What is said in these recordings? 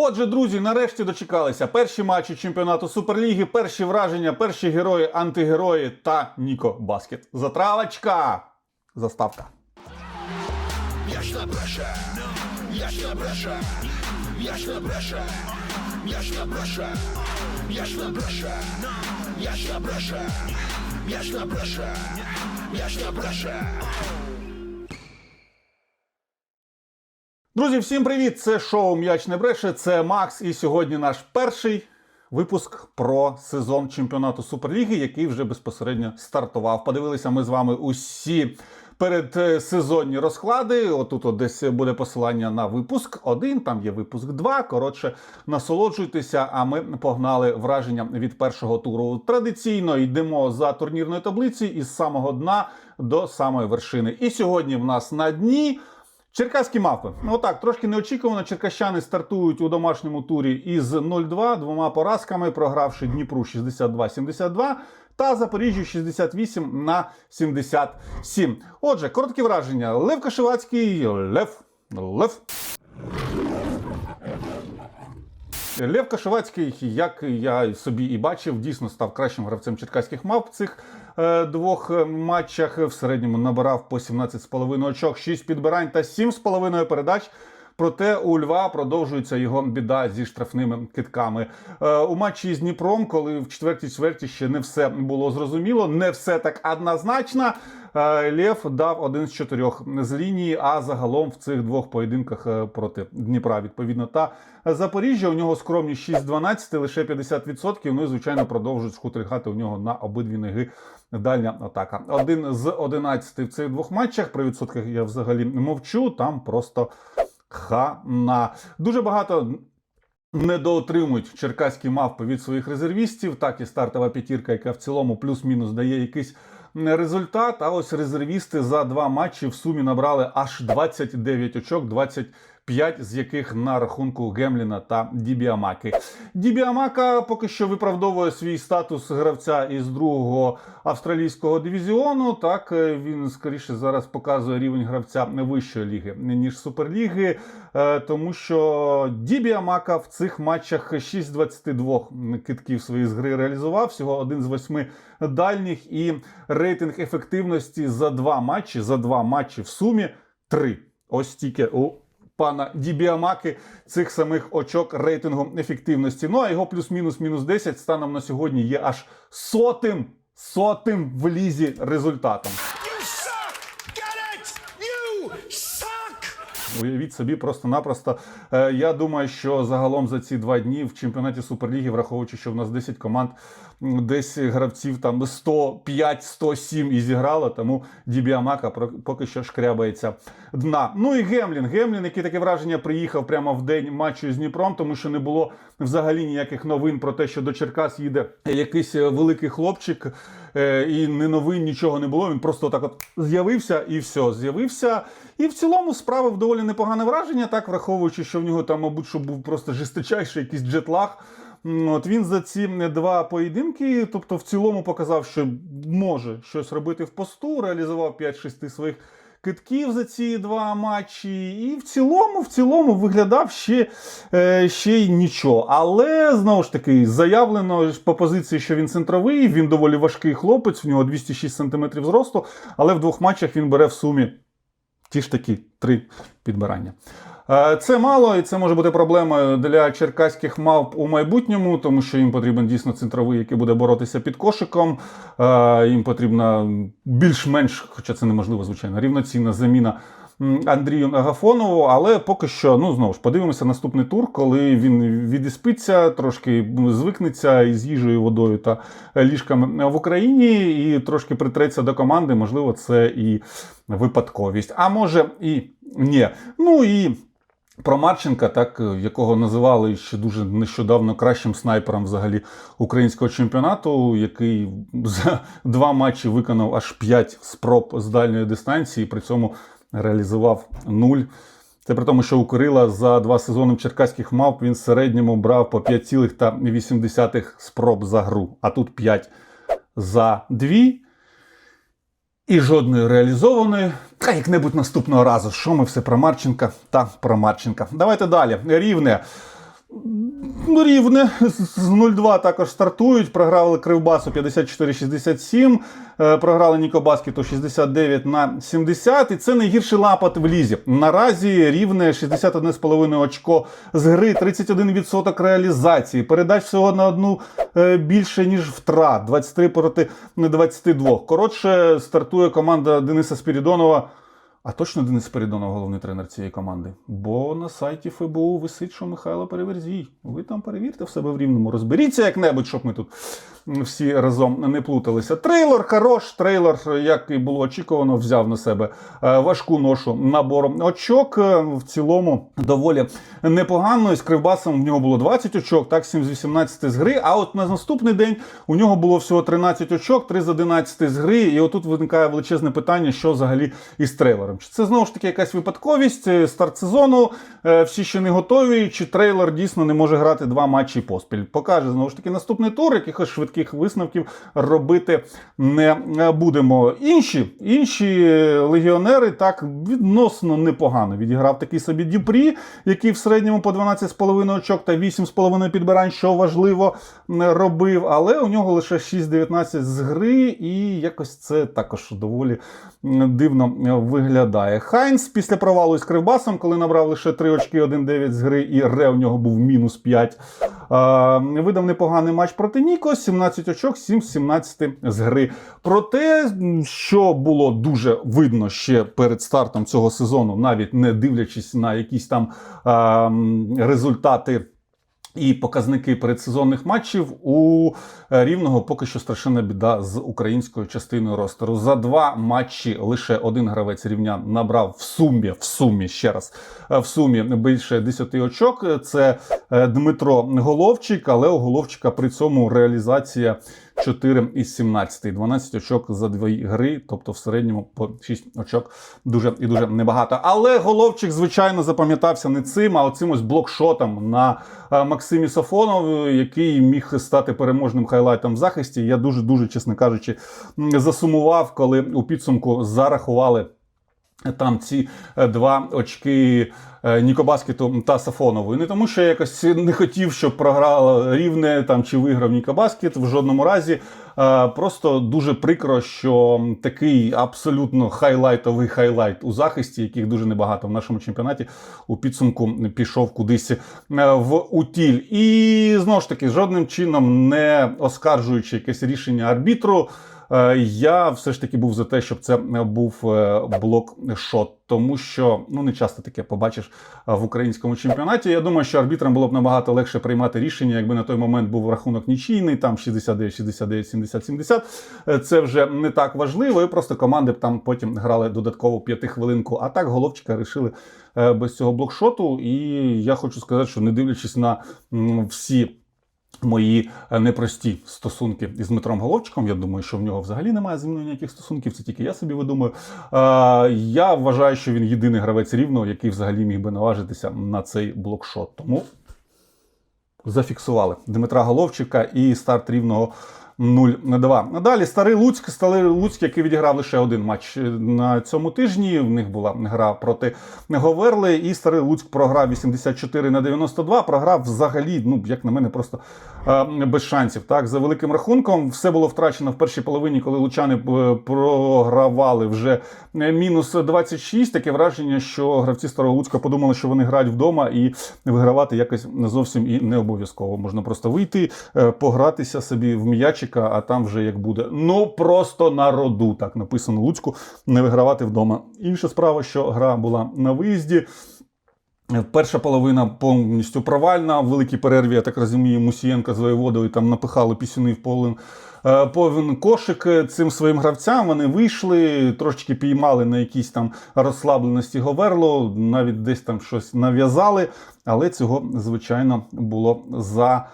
Отже, друзі, нарешті дочекалися. Перші матчі чемпіонату Суперліги, перші враження, перші герої, антигерої та Ніко Баскет. Затравочка! Заставка. Ясно бреша, ясно бреша, ясно бреша, ясно бреша, ясно бреша, ясно бреша, ясно бреша, ясно бреша. Друзі, всім привіт! Це шоу М'яч не бреше. Це Макс. І сьогодні наш перший випуск про сезон чемпіонату Суперліги, який вже безпосередньо стартував. Подивилися ми з вами усі передсезонні розклади. Отут от десь буде посилання на випуск один, там є випуск два. Коротше, насолоджуйтеся. А ми погнали враження від першого туру. Традиційно йдемо за турнірною таблицею із самого дна до самої вершини. І сьогодні в нас на дні. Черкаські мапи. Ну отак, трошки неочікувано. Черкащани стартують у домашньому турі із 0-2, двома поразками, програвши Дніпру 62-72 та Запоріжжю 68 на 77. Отже, короткі враження. Лев Кашевацький, Лев, Лев. Лев Кашевацький, як я собі і бачив, дійсно став кращим гравцем черкаських мав цих двох е, матчах. В середньому набирав по 17,5 очок, 6 підбирань та 7,5 передач. Проте у Льва продовжується його біда зі штрафними китками. Е, у матчі з Дніпром, коли в четвертій чверті ще не все було зрозуміло, не все так однозначно. Е, Лев дав один з чотирьох з лінії, а загалом в цих двох поєдинках е, проти Дніпра, відповідно, та Запоріжжя у нього скромні 6-12, лише 50%. Ну і звичайно продовжують шкутильгати у нього на обидві ноги. Дальня атака. Один з 11 в цих двох матчах. Про відсотках я взагалі мовчу. Там просто хана. Дуже багато. Недоотримують черкаські мавпи від своїх резервістів. Так і стартова п'ятірка, яка в цілому плюс-мінус дає якийсь результат. А ось резервісти за два матчі в сумі набрали аж 29 очок, 25 з яких на рахунку Гемліна та Дібіамаки. Дібіамака поки що виправдовує свій статус гравця із другого австралійського дивізіону. Так е, він скоріше зараз показує рівень гравця вищої ліги ніж суперліги, е, тому що Дібіамака в цих матчах 6 з 22 китків своїх з гри реалізував. Всього один з восьми дальніх і рейтинг ефективності за два матчі. За два матчі в сумі три. Ось тільки у пана Дібіамаки цих самих очок рейтингу ефективності. Ну а його плюс-мінус мінус 10 станом на сьогодні є аж сотим, сотим в лізі результатом. Уявіть собі, просто-напросто. Е, Я думаю, що загалом за ці два дні в чемпіонаті Суперліги, враховуючи, що в нас 10 команд, десь гравців там 105-107 і зіграло, тому Дібіамака поки що шкрябається дна. Ну і Гемлін. Гемлін, який таке враження приїхав прямо в день матчу з Дніпром, тому що не було взагалі ніяких новин про те, що до Черкас їде якийсь е, великий хлопчик. Е, І не новин, нічого не було. Він просто так от з'явився і все, з'явився. І в цілому справив доволі непогане враження, так враховуючи, що в нього там, мабуть, що був просто жесточайший якийсь джетлаг. От він за ці два поєдинки, тобто в цілому показав, що може щось робити в посту, реалізував 5-6 своїх китків за ці два матчі. І в цілому, в цілому виглядав ще, е, ще й нічого. Але знову ж таки, заявлено по позиції, що він центровий, він доволі важкий хлопець, в нього 206 см зросту, але в двох матчах він бере в сумі ті ж такі три підбирання. Е, Це мало, і це може бути проблемою для черкаських мавп у майбутньому, тому що їм потрібен дійсно центровий, який буде боротися під кошиком. Е, Їм потрібна більш-менш, хоча це неможливо, звичайно, рівноцінна заміна Андрію Агафонову. Але поки що, ну знову ж подивимося наступний тур, коли він відіспиться, трошки звикнеться із їжею, водою та ліжками в Україні, і трошки притреться до команди. Можливо, це і випадковість. А може і ні. Ну і. Про Марченка, так якого називали ще дуже нещодавно кращим снайпером взагалі українського чемпіонату, який за два матчі виконав аж 5 спроб з дальньої дистанції, при цьому реалізував нуль. Це при тому, що у Кирила за два сезони в черкаських мавп він в середньому брав по 5,8 спроб за гру, а тут 5 за дві. І жодної реалізованої. Та як-небудь наступного разу. Що ми все про Марченка та про Марченка. Давайте далі. Рівне. Рівне з з 0-2 також стартують. Програли Кривбасу 54-67, е, програли Нікобаскету 69 на 70. І це найгірший лапат в лізі. Наразі рівне 61,5 очко з гри, 31% реалізації. Передач всього на одну е, більше, ніж втрат. 23 проти 22. Коротше, стартує команда Дениса Спірідонова. А точно Денис Спиридонов головний тренер цієї команди? Бо на сайті ФБУ висить, що Михайло Переверзій. Ви там перевірте в себе в рівному. Розберіться як-небудь, щоб ми тут всі разом не плуталися. Трейлер хорош, трейлер, як і було очікувано, взяв на себе е, важку ношу набору очок. Е, В цілому доволі непогано. І з Кривбасом в нього було 20 очок, так 7 з 18 з гри. А от на наступний день у нього було всього 13 очок, 3 з 11 з гри. І отут виникає величезне питання, що взагалі із трейлером. Чи це знову ж таки якась випадковість, е, старт сезону, е, всі ще не готові, чи трейлер дійсно не може грати два матчі поспіль. Покаже знову ж таки наступний тур, якихось швидких висновків робити не е, будемо. Інші, інші легіонери так відносно непогано відіграв такий собі Дюпрі, який в середньому по 12,5 очок та 8,5 підбирань, що важливо, робив. Але у нього лише 6-19 з гри, і якось це також доволі дивно е, виглядає. Хайнс після провалу із Кривбасом, коли набрав лише 3 очки, 1-9 з гри, і Ре у нього був мінус 5. А, видав непоганий матч проти Ніко, 17 очок, 7 з 17 з гри. Проте, м, що було дуже видно ще перед стартом цього сезону, навіть не дивлячись на якісь там результати. І показники передсезонних матчів у е, рівного поки що страшенна біда з українською частиною ростеру. За два матчі лише один гравець рівня набрав в сумі, в сумі ще раз е, в сумі більше 10 очок. Це е, Дмитро Головчик, але у Головчика при цьому реалізація 4 із 17, 12 очок за дві гри, тобто в середньому по 6 очок дуже і дуже небагато. Але Головчик, звичайно, запам'ятався не цим, а оцим ось блокшотом на е, Максимі Сафонову, який міг стати переможним хайлайтом в захисті. Я дуже дуже, чесно кажучи, засумував, коли у підсумку зарахували. Там ці е, два очки е, Нікобаскету та Сафонову. Не тому, що я якось не хотів, щоб програло рівне там чи виграв Нікобаскет в жодному разі. Е, Просто дуже прикро, що такий абсолютно хайлайтовий хайлайт у захисті, яких дуже небагато в нашому чемпіонаті, у підсумку пішов кудись в утіль. І знову ж таки, жодним чином не оскаржуючи якесь рішення арбітру. Е, Я все ж таки був за те, щоб це був е, блок-шот, тому що ну не часто таке побачиш е, в українському чемпіонаті. Я думаю, що арбітрам було б набагато легше приймати рішення, якби на той момент був рахунок нічийний, там 69, 69, 70, 70. Е, Це вже не так важливо, і просто команди б там потім грали додаткову п'ятихвилинку. А так головчика рішили е, без цього блокшоту. І я хочу сказати, що не дивлячись на всі мої е, непрості стосунки із Дмитром Головчиком. Я думаю, що в нього взагалі немає зі мною ніяких стосунків, це тільки я собі видумаю. Е, Я вважаю, що він єдиний гравець рівного, який взагалі міг би наважитися на цей блокшот. Тому зафіксували Дмитра Головчика і старт рівного 0-2. Далі старий Луцьк, старий Луцьк, який відіграв лише один матч на цьому тижні. В них була гра проти Говерли, і старий Луцьк програв 84 на 92. Програв взагалі, ну як на мене, просто е, без шансів. Так, за великим рахунком, все було втрачено в першій половині, коли лучани е, програвали вже е, мінус 26. Таке враження, що гравці старого Луцька подумали, що вони грають вдома і вигравати якось зовсім і не обов'язково. Можна просто вийти, е, погратися собі в м'ячика, а там вже як буде. Ну просто на роду, так написано Луцьку, не вигравати вдома. Інша справа, що гра була на виїзді. Перша половина повністю провальна. В великій перерві, я так розумію, Мусієнка з воєводою там напихали пісюни в повен, е, повен кошик е, цим своїм гравцям. Вони вийшли, трошечки піймали на якійсь там розслабленості Говерло, навіть десь там щось нав'язали, але цього, звичайно, було за.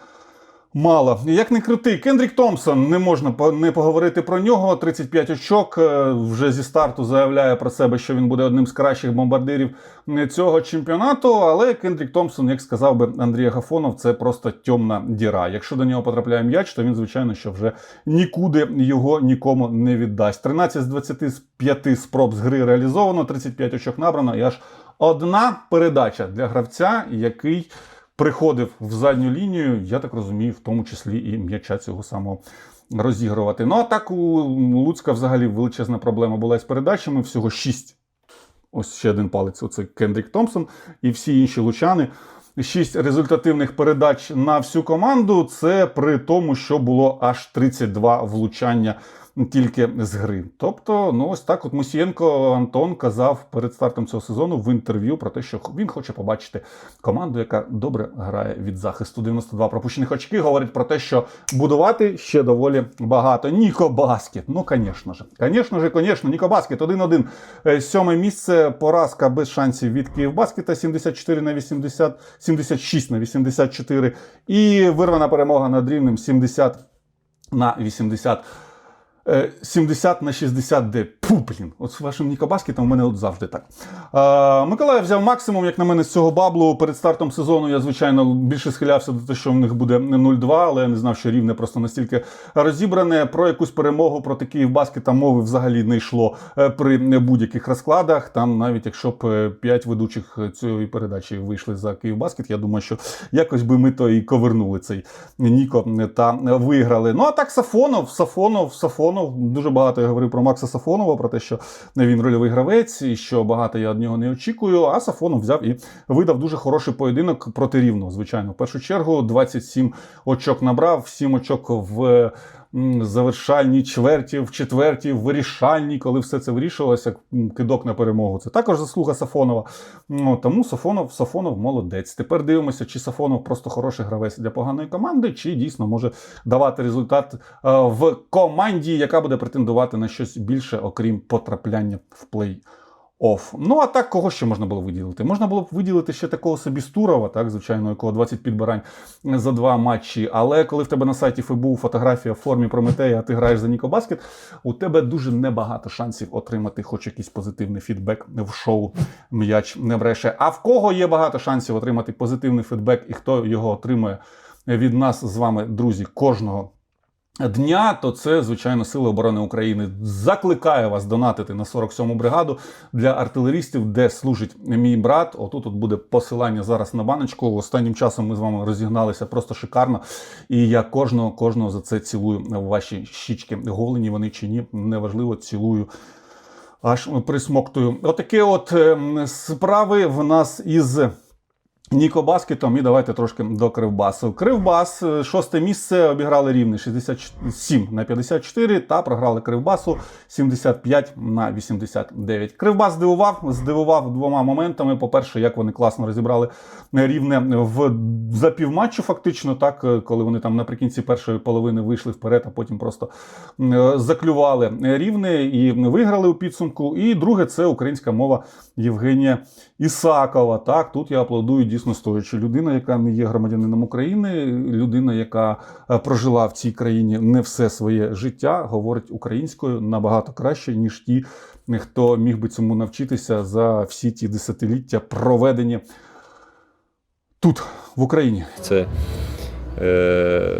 Мало. Як не крутий, Кендрік Томпсон, не можна не поговорити про нього. 35 очок. е, Вже зі старту заявляє про себе, що він буде одним з кращих бомбардирів е, цього чемпіонату. Але Кендрік Томпсон, як сказав би Андрій Агафонов, це просто темна діра. Якщо до нього потрапляє м'яч, то він, звичайно, що вже нікуди його нікому не віддасть. 13 з 25 спроб з гри реалізовано, 35 очок набрано і аж одна передача для гравця, який приходив в задню лінію, я так розумію, в тому числі і м'яча цього самого розігрувати. Ну а так у Луцька взагалі величезна проблема була з передачами, всього 6 Ось ще один палець. Оце Кендрік Томпсон і всі інші лучани. Шість результативних передач на всю команду. Це при тому, що було аж 32 влучання тільки з гри. Тобто, ну ось так. От Мусієнко Антон казав перед стартом цього сезону в інтерв'ю про те, що він хоче побачити команду, яка добре грає від захисту. 92 пропущених очки. Говорить про те, що будувати ще доволі багато. Ніко Баскет. Ну, звісно ж. Звісно ж, звісно, Ніко Баскет 1-1. Е, Сьоме місце. Поразка без шансів від Київбаскета 74 на 80, 76 на 84. І вирвана перемога над рівнем 70 на 80. Е, 70 на 60 де. Пу, блін. От з вашим Нікобаскетом у мене от завжди так. Е, Миколаїв взяв максимум, як на мене, з цього баблу. Перед стартом сезону я, звичайно, більше схилявся до того, що в них буде 0-2, але я не знав, що рівне просто настільки розібране. Про якусь перемогу проти Київбаскета мови взагалі не йшло е, при будь-яких розкладах. Там, навіть якщо б 5 ведучих цієї передачі вийшли за Київбаскет, я думаю, що якось би ми то і ковернули цей Ніко та виграли. Ну а так Сафонов, Сафонов, Сафонов. Дуже багато я говорив про Макса Сафонова, про те, що він рольовий гравець і що багато я від нього не очікую. А Сафонов взяв і видав дуже хороший поєдинок проти рівного. Звичайно, в першу чергу 27 очок набрав, 7 очок в. Завершальній чверті, в четвертій, в вирішальній, коли все це вирішувалося, м, кидок на перемогу. Це також заслуга Сафонова. Ну, тому Сафонов, Сафонов молодець. Тепер дивимося, чи Сафонов просто хороший гравець для поганої команди, чи дійсно може давати результат е, в команді, яка буде претендувати на щось більше, окрім потрапляння в плей. Оф. Ну, а так, кого ще можна було виділити? Можна було б виділити ще такого собі Стурова, так, звичайно, якого 20 підбирань за два матчі. Але коли в тебе на сайті ФБУ фотографія в формі Прометея, а ти граєш за Ніко Баскет, у тебе дуже небагато шансів отримати хоч якийсь позитивний фідбек в шоу М'яч не бреше. А в кого є багато шансів отримати позитивний фідбек і хто його отримує від нас з вами, друзі, кожного дня, то це, звичайно, Сили оборони України. Закликаю вас донатити на 47-му бригаду для артилерістів, де служить мій брат. Отут от буде посилання зараз на баночку. Останнім часом ми з вами розігналися просто шикарно. І я кожного, кожного за це цілую в ваші щічки. Голені вони чи ні, неважливо, цілую. Аж присмоктую. Отакі от ем, справи в нас із Ніко Баскетом. І давайте трошки до Кривбасу. Кривбас, е, шосте місце, обіграли рівне 67 на 54 та програли Кривбасу 75 на 89. Кривбас здивував, здивував двома моментами. По-перше, як вони класно розібрали рівне в за півматчу, фактично, так, е, коли вони там наприкінці першої половини вийшли вперед, а потім просто е, заклювали рівне і виграли у підсумку. І друге, це українська мова Євгенія Ісакова. Так, тут я аплодую дійсно стоячи. Людина, яка не є громадянином України, людина, яка е, прожила в цій країні не все своє життя, говорить українською набагато краще, ніж ті, хто міг би цьому навчитися за всі ті десятиліття, проведені тут, в Україні. Це, е,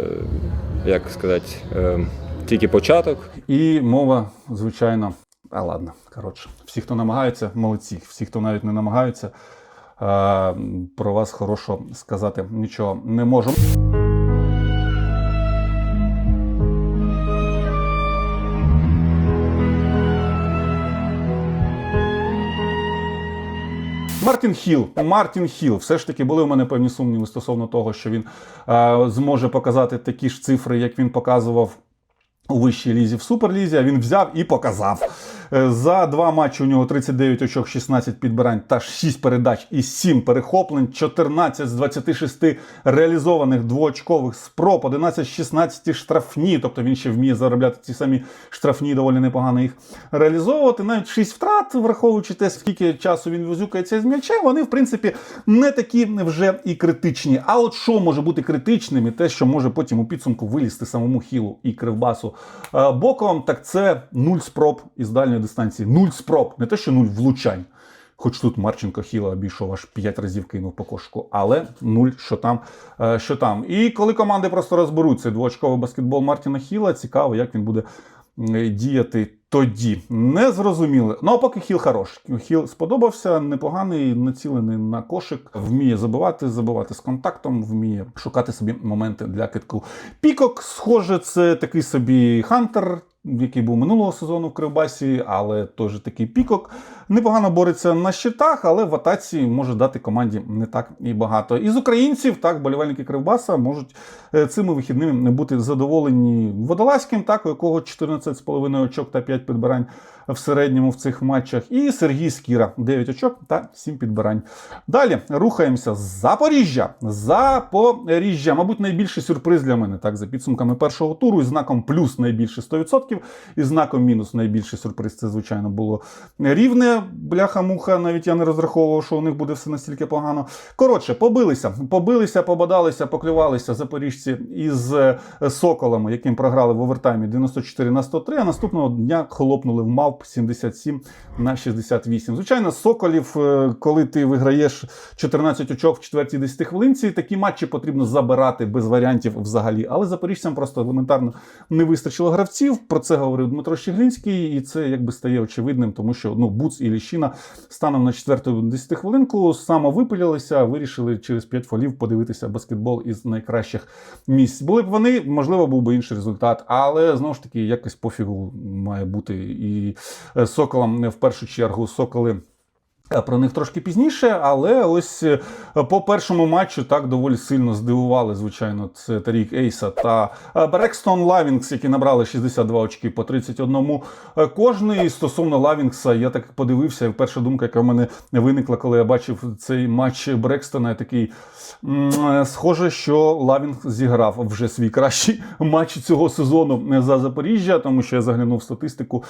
як сказати, е, тільки початок. І мова, звичайно, а ладно, коротше, всі, хто намагається, молодці. Всі, хто навіть не намагаються, е, про вас хорошого сказати нічого не можу. Мартін Хіл. Мартін Хіл. Все ж таки були у мене певні сумніви стосовно того, що він е, зможе показати такі ж цифри, як він показував у вищій лізі в суперлізі. А він взяв і показав. Е, За два матчі у нього 39 очок, 16 підбирань та 6 передач і 7 перехоплень, 14 з 26 реалізованих двоочкових спроб, 11 з 16 штрафні. Тобто він ще вміє заробляти ці самі штрафні, доволі непогано їх реалізовувати. Навіть 6 втрат, враховуючи те, скільки часу він визюкається з м'яча, вони в принципі не такі вже і критичні. А от що може бути критичним, і те, що може потім у підсумку вилізти самому хілу і кривбасу е, боком, так це нуль спроб із дальньої дистанції. Нуль спроб, не те, що нуль влучань. Хоч тут Марченко Хіла обійшов аж 5 разів кинув по кошку, але нуль, що там, е, що там. І коли команди просто розберуться, двоочковий баскетбол Мартіна Хіла, цікаво, як він буде діяти тоді. Не зрозуміли. Ну а поки хіл хорош. Хіл сподобався, непоганий, націлений на кошик, вміє забивати, забивати з контактом, вміє шукати собі моменти для китку. Пікок, схоже, це такий собі хантер. Який був минулого сезону в Кривбасі, але теж такий пікок. Непогано бореться на щитах, але в атаці може дати команді не так і багато. Із українців, так, болівальники Кривбаса можуть е, цими вихідними бути задоволені Водолазьким, так, у якого 14,5 очок та 5 підбирань в середньому в цих матчах. І Сергій Скіра 9 очок та 7 підбирань. Далі рухаємося. з Запоріжжя. Запоріжжя. Мабуть, найбільший сюрприз для мене, так, за підсумками першого туру, із знаком плюс найбільше 100%, і знаком мінус найбільший сюрприз. Це, звичайно, було рівне. Бляха-муха, навіть я не розраховував, що у них буде все настільки погано. Коротше, побилися, побилися, побадалися, поклювалися запоріжці із е, Соколами, яким програли в овертаймі 94 на 103, а наступного дня хлопнули в Мавп 77 на 68. Звичайно, Соколів, е, коли ти виграєш 14 очок в четвертій 10 хвилинці, такі матчі потрібно забирати без варіантів взагалі. Але запоріжцям просто елементарно не вистачило гравців. Про це говорив Дмитро Щеглінський, і це якби стає очевидним, тому що ну Буц і Ліщина станом на четверту 10 хвилинку самовипилялися, вирішили через 5 фолів подивитися баскетбол із найкращих місць. Були б вони, можливо, був би інший результат, але знову ж таки якось пофігу має бути і соколам в першу чергу соколи. Е, Про них трошки пізніше, але ось е, по першому матчу так доволі сильно здивували, звичайно, це Тарік Ейса та е, Брекстон Лавінгс, які набрали 62 очки по 31 кожний. Стосовно Лавінгса, я так подивився, перша думка, яка в мене виникла, коли я бачив цей матч Брекстона, я такий схоже, що Лавінг зіграв вже свій кращий матч цього сезону за Запоріжжя, тому що я заглянув статистику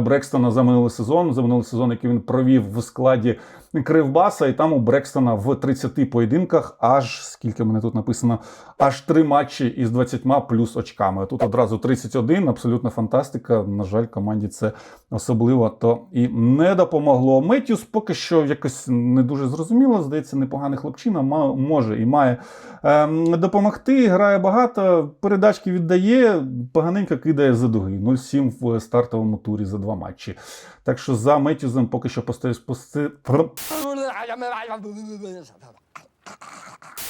Брекстона за минулий сезон, за минулий сезон, який він провів в складі складі Кривбаса, і там у Брекстона в 30 поєдинках, аж скільки мене тут написано, аж три матчі із 20 плюс очками. Тут одразу 31, абсолютна фантастика. На жаль, команді це особливо то і не допомогло. Меттюс поки що якось не дуже зрозуміло. Здається, непоганий хлопчина може і має ем, допомогти. Грає багато, передачки віддає, поганенько кидає за дуги. 0-7 в стартовому турі за два матчі. Так що за Меттюзом поки що пости...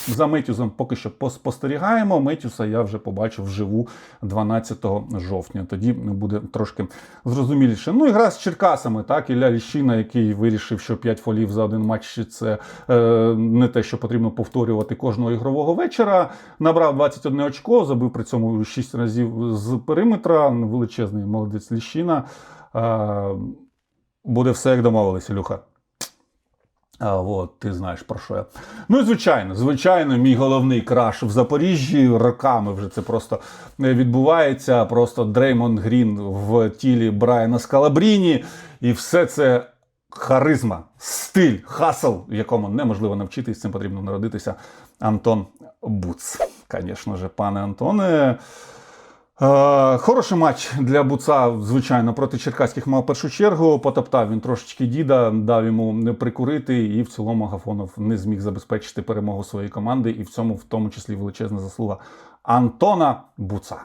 За Метюзом поки що поспостерігаємо. Метюса я вже побачив вживу 12 жовтня. Тоді буде трошки зрозуміліше. Ну і гра з Черкасами, так, Ілля Ліщина, який вирішив, що 5 фолів за один матч це е, не те, що потрібно повторювати кожного ігрового вечора. Набрав 21 очко, забив при цьому 6 разів з периметра. Величезний молодець Ліщина. Е, буде все, як домовились, Ілюха. А, от, ти знаєш про що я. Ну і звичайно, звичайно, мій головний краш в Запоріжжі роками вже це просто відбувається. Просто Дреймонд Грін в тілі Брайана Скалабріні. І все це харизма, стиль, хасл, якому неможливо навчитись, цим потрібно народитися. Антон Буц. Звісно ж, пане Антоне. Е, Хороший матч для Буца, звичайно, проти черкаських мав першу чергу. Потоптав він трошечки діда, дав йому прикурити, і в цілому Агафонов не зміг забезпечити перемогу своєї команди, і в цьому, в тому числі, величезна заслуга Антона Буца.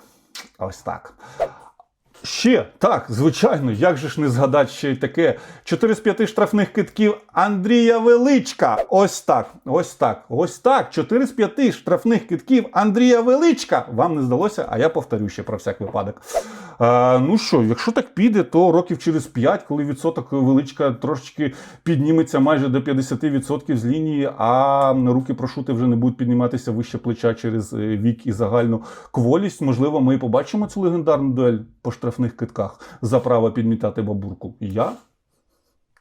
Ось так. Ще так, звичайно, як же ж не згадати ще й таке. 4 з 5 штрафних китків Андрія Величка. Ось так, ось так, ось так. 4 з 5 штрафних китків Андрія Величка. Вам не здалося, а я повторю ще про всяк випадок. Е, ну що, якщо так піде, то років через 5, коли відсоток величка трошечки підніметься майже до 50% з лінії, а руки прошути вже не будуть підніматися вище плеча через е, вік і загальну кволість. Можливо, ми і побачимо цю легендарну дуель по штрафних китках за право підмітати бабурку. Я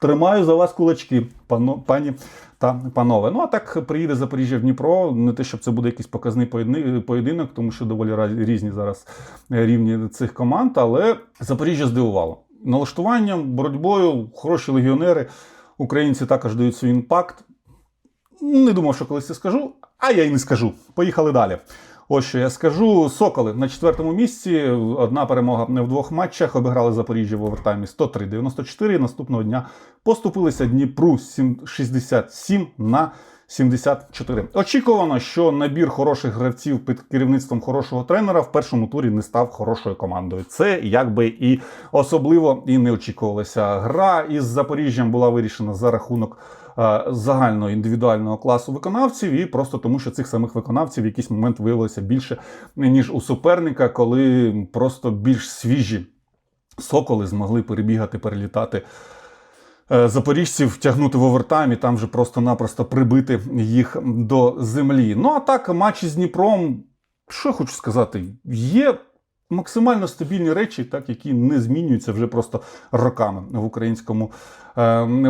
Тримаю за вас кулачки, пано, пані та панове. Ну а так приїде Запоріжжя в Дніпро. Не те, щоб це буде якийсь показний поєдинок, тому що доволі різні зараз е, рівні цих команд. Але Запоріжжя здивувало налаштуванням, боротьбою, хороші легіонери. Українці також дають свій імпакт. Не думав, що колись це скажу, а я й не скажу. Поїхали далі. Ось що я скажу. Соколи на четвертому місці. Одна перемога в двох матчах. Обіграли Запоріжжя в овертаймі 103-94. Наступного дня поступилися Дніпру 7- 67 на 74. Очікувано, що набір хороших гравців під керівництвом хорошого тренера в першому турі не став хорошою командою. Це якби і особливо і не очікувалося. Гра із Запоріжжям була вирішена за рахунок загального індивідуального класу виконавців, і просто тому, що цих самих виконавців в якийсь момент виявилося більше ніж у суперника, коли просто більш свіжі соколи змогли перебігати, перелітати е, запоріжців, тягнути в овертайм і там вже просто-напросто прибити їх до землі. Ну а так, матчі з Дніпром, що я хочу сказати, є. Максимально стабільні речі, так, які не змінюються вже просто роками в українському е,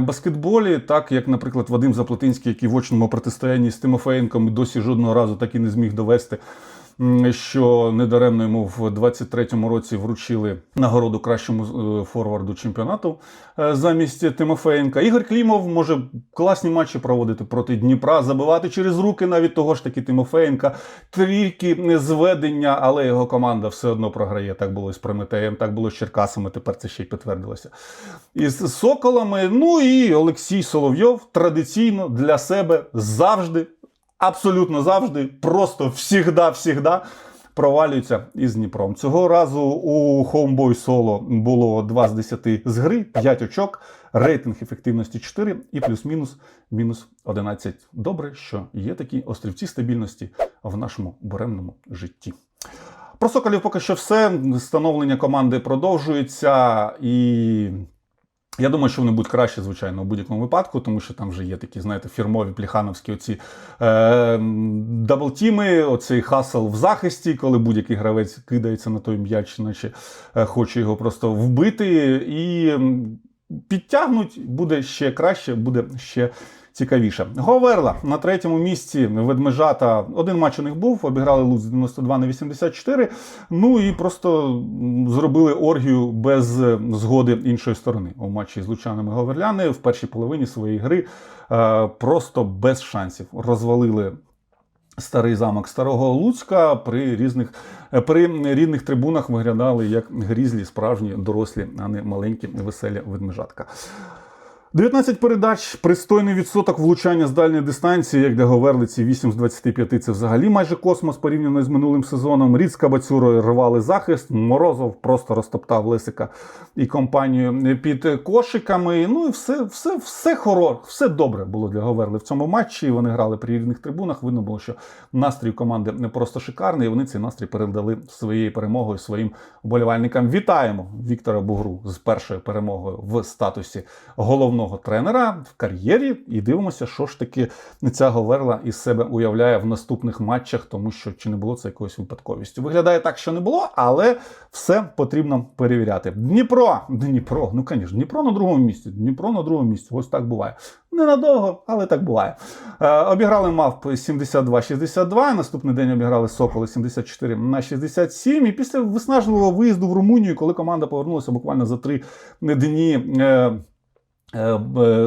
баскетболі. Так як, наприклад, Вадим Заплатинський, який в очному протистоянні з Тимофеєнком досі жодного разу так і не зміг довести, що недаремно йому в 23-му році вручили нагороду кращому е, форварду чемпіонату е, замість Тимофеєнка. Ігор Клімов може класні матчі проводити проти Дніпра, забивати через руки навіть того ж таки Тимофеєнка. Трійки зведення, але його команда все одно програє. Так було з Прометеєм, так було з Черкасами. Тепер це ще й підтвердилося. Із Соколами. Ну і Олексій Соловйов традиційно для себе завжди, абсолютно завжди, просто всігда-всігда провалюється із Дніпром. Цього разу у Homeboy Соло було 2 з 10 з гри, 5 очок, рейтинг ефективності 4 і плюс-мінус мінус 11. Добре, що є такі острівці стабільності в нашому буремному житті. Про Соколів поки що все. Становлення команди продовжується і. Я думаю, що вони будуть краще, звичайно, у будь-якому випадку, тому що там вже є такі, знаєте, фірмові пліхановські оці е, даблтіми, оцей хасл в захисті, коли будь-який гравець кидається на той м'яч, наче е, хоче його просто вбити. І підтягнуть, буде ще краще, буде ще цікавіше. Говерла на третьому місці ведмежата. Один матч у них був, обіграли Луц 92 на 84. Ну і просто зробили оргію без згоди іншої сторони у матчі з лучанами Говерляни в першій половині своєї гри е, просто без шансів розвалили. Старий замок Старого Луцька при різних е, при рідних трибунах виглядали як грізлі, справжні дорослі, а не маленькі веселі ведмежатка. 19 передач, пристойний відсоток влучання з дальньої дистанції, як для Говерлиці 8 з 25 це взагалі майже космос порівняно з минулим сезоном. Рід з Кабацюрою рвали захист. Морозов просто розтоптав Лесика і компанію під кошиками. Ну і все, все, все хоро, все добре було для Говерли в цьому матчі. Вони грали при рівних трибунах. Видно було, що настрій команди не просто шикарний. і Вони цей настрій передали своєю перемогою своїм вболівальникам. Вітаємо Віктора Бугру з першою перемогою в статусі головного тренера в кар'єрі. І дивимося, що ж таки ця Говерла із себе уявляє в наступних матчах, тому що чи не було це якоюсь випадковістю. Виглядає так, що не було, але все потрібно перевіряти. Дніпро, Дніпро, ну звісно, Дніпро на другому місці. Дніпро на другому місці. Ось так буває. Ненадовго, але так буває. Е, обіграли мавп 72-62. Наступний день обіграли Соколи 74 на 67. І після виснажливого виїзду в Румунію, коли команда повернулася буквально за три дні. Е,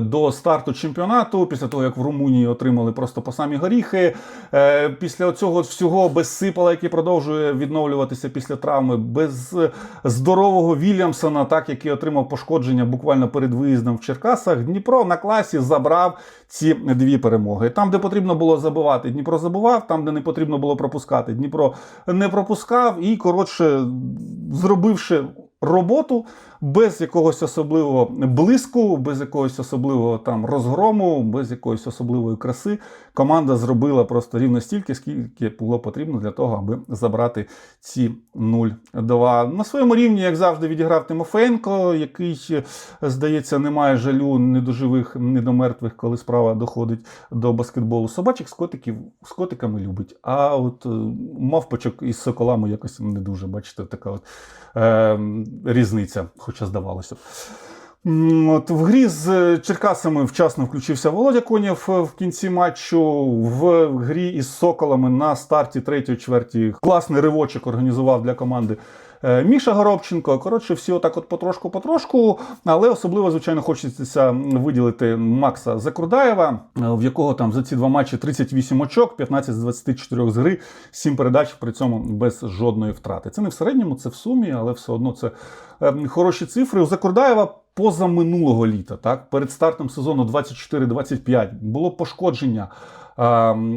До старту чемпіонату, після того як в Румунії отримали просто по самі горіхи. е, Після цього всього без сипала, який продовжує відновлюватися після травми, без е, здорового Вільямсона, так який отримав пошкодження буквально перед виїздом в Черкасах. Дніпро на класі забрав ці дві перемоги. Там, де потрібно було забивати, Дніпро забував, там, де не потрібно було пропускати, Дніпро не пропускав і коротше, зробивши роботу без якогось особливого блиску, без якогось особливого там розгрому, без якоїсь особливої краси. Команда зробила просто рівно стільки, скільки було потрібно для того, аби забрати ці 0-2. На своєму рівні, як завжди, відіграв Тимофенко, який, здається, не має жалю ні до живих, ні до мертвих, коли справа доходить до баскетболу. Собачок з котиків з котиками любить. А от е, мавпочок із соколами якось не дуже. Бачите, така от е, різниця, хоча здавалося. От в грі з Черкасами вчасно включився Володя Конєв е, в кінці матчу. В грі із Соколами на старті третьої чверті класний ривочок організував для команди Міша Горобченко. Коротше, всі отак от потрошку-потрошку. Але особливо, звичайно, хочеться виділити Макса Закурдаєва, е, в якого там за ці два матчі 38 очок, 15 з 24 з гри, 7 передач, при цьому без жодної втрати. Це не в середньому, це в сумі, але все одно це е, хороші цифри. У Закурдаєва позаминулого літа, так, перед стартом сезону 24-25, було пошкодження е,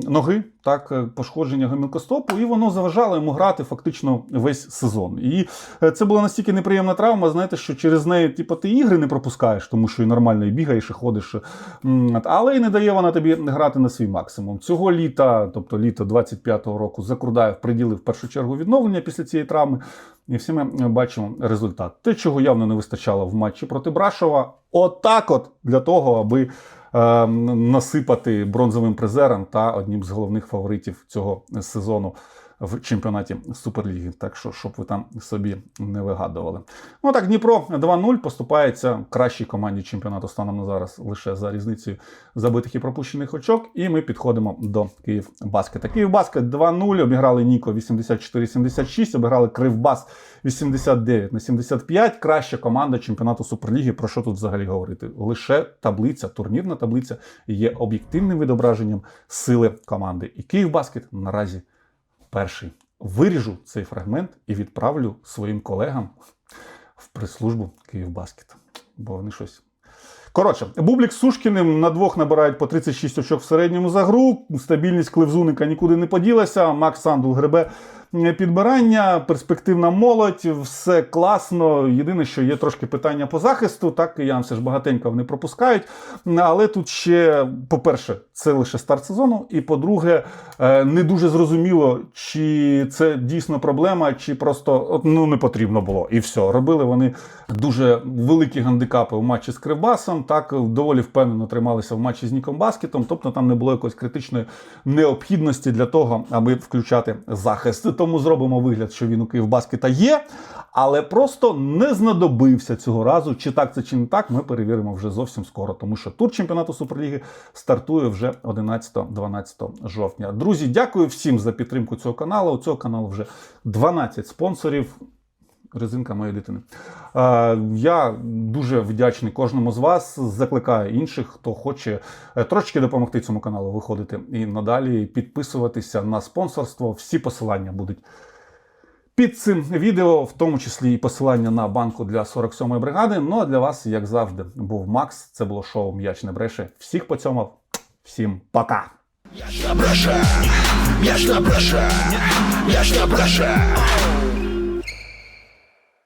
ноги, так, е, пошкодження гомілкостопу, і воно заважало йому грати фактично весь сезон. І е, це була настільки неприємна травма, знаєте, що через неї типу, ти ігри не пропускаєш, тому що і нормально і бігаєш, і ходиш. Але і не дає вона тобі грати на свій максимум. Цього літа, тобто літо 25-го року, Закурдаєв приділив в першу чергу відновлення після цієї травми. І всі ми бачимо результат. Те, чого явно не вистачало в матчі проти Брашова, отак от для того, аби е, насипати бронзовим призером та одним з головних фаворитів цього сезону в чемпіонаті Суперліги. Так що, щоб ви там собі не вигадували. Ну так, Дніпро 2-0 поступається кращій команді чемпіонату станом на зараз лише за різницею забитих і пропущених очок. І ми підходимо до Київ Баскета. Київ Баскет 2-0, обіграли Ніко 84-76, обіграли Кривбас 89 на 75. Краща команда чемпіонату Суперліги. Про що тут взагалі говорити? Лише таблиця, турнірна таблиця є об'єктивним відображенням сили команди. І Київ Баскет наразі перший. Виріжу цей фрагмент і відправлю своїм колегам в прес-службу Київбаскет. Бо вони щось. Коротше, Бублік з Сушкіним на двох набирають по 36 очок в середньому за гру. Стабільність Кливзуника нікуди не поділася. Макс Сандул гребе підбирання, перспективна молодь, все класно. Єдине, що є трошки питання по захисту. Так, киян все ж багатенько вони пропускають. Але тут ще, по-перше, це лише старт сезону. І по-друге, е, не дуже зрозуміло, чи це дійсно проблема, чи просто ну, не потрібно було. І все. Робили вони дуже великі гандикапи у матчі з Кривбасом. Так, доволі впевнено трималися в матчі з Ніком Баскетом. Тобто там не було якоїсь критичної необхідності для того, аби включати захист. Тому зробимо вигляд, що він у Київбаскета є, але просто не знадобився цього разу. Чи так це чи не так, ми перевіримо вже зовсім скоро, тому що тур чемпіонату Суперліги стартує вже 11-12 жовтня. Друзі, дякую всім за підтримку цього каналу. У цього каналу вже 12 спонсорів. Резинка моєї дитини. Е, Я дуже вдячний кожному з вас. Закликаю інших, хто хоче е, трошки допомогти цьому каналу виходити і надалі підписуватися на спонсорство. Всі посилання будуть під цим відео, в тому числі і посилання на банку для 47-ї бригади. Ну а для вас, як завжди, був Макс. Це було шоу М'яч не бреше. Всіх поцьомав. Всім пока! М'яч на бреше, м'яч на бреше, м'яч на бреше.